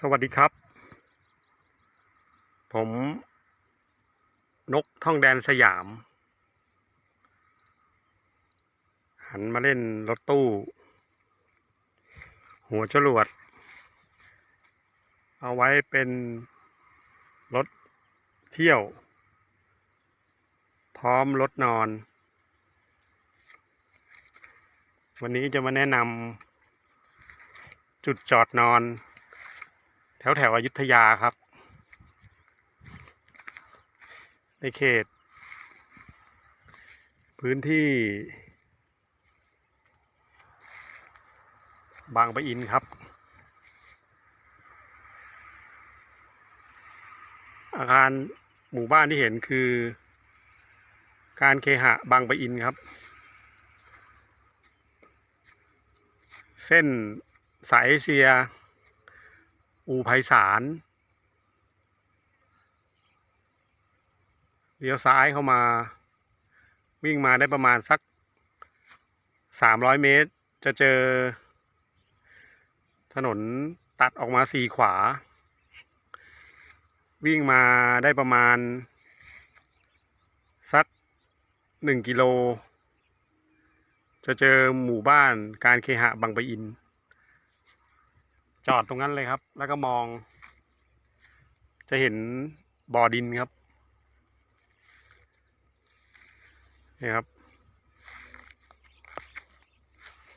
สวัสดีครับ ผมนกท่องแดนสยาม หันมาเล่นรถตู้ หัวจรวด เอาไว้เป็นรถเที่ยว พร้อมรถนอน วันนี้จะมาแนะนำจุดจอดนอน ถวแถวอยุธยาครับ ในเขต พื้นที่ บางปะอินครับอาคารหมู่บ้านที่เห็นคือ การเคหะบางปะอินครับ เส้นสายเอเชีย อู่ไพศาลเลี้ยวซ้ายเข้ามา วิ่งมาได้ประมาณสักสามร้อยเมตร จะเจอ ถนนตัดออกมาสี่ขวา วิ่งมาได้ประมาณ สักหนึ่งกิโล จะเจอหมู่บ้านการเคหะบางปะอิน จอดตรงนั้นเลยครับ แล้วก็มอง จะเห็นบ่อดินครับนี่ครับ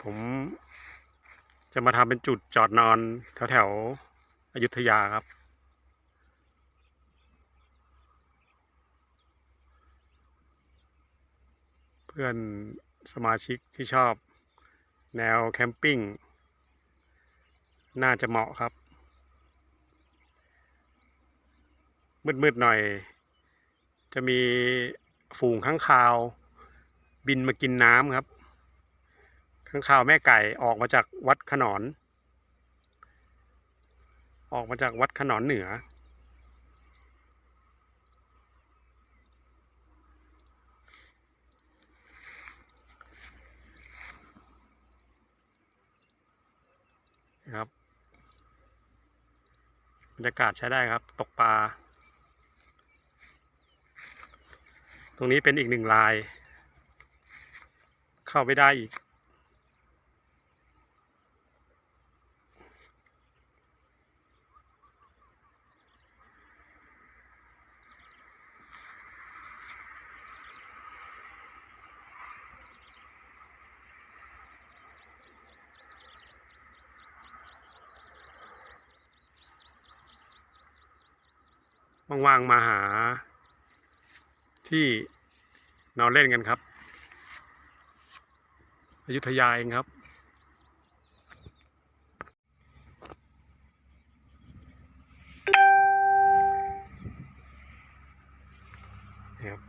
ผมจะมาทำเป็นจุดจอดนอนแถวแถวๆอยุธยาครับ เพื่อนสมาชิกที่ชอบแนวแคมปิ้ง น่าจะเหมาะครับ มืดๆหน่อย จะมีฝูงข้างคาว บินมากินน้ำครับ ข้างคาวแม่ไก่ออกมาจากวัดขนอน ออกมาจากวัดขนอนเหนือครับ บรรยากาศใช้ได้ครับ ตกปลา ตรงนี้เป็นอีกหนึ่งลาย เข้าไปได้อีก ว่างๆมาหา ที่นอนเล่นกันครับอยุธยาเองครับนี่ครับ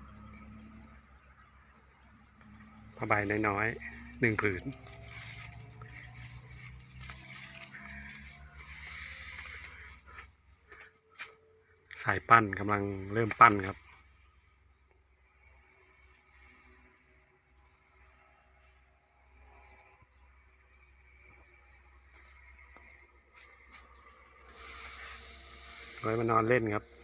ผ้าใบน้อยๆหนึ่งผืนายปั้นกำลังเริ่มปั้นครับไว้มานอนเล่นครับ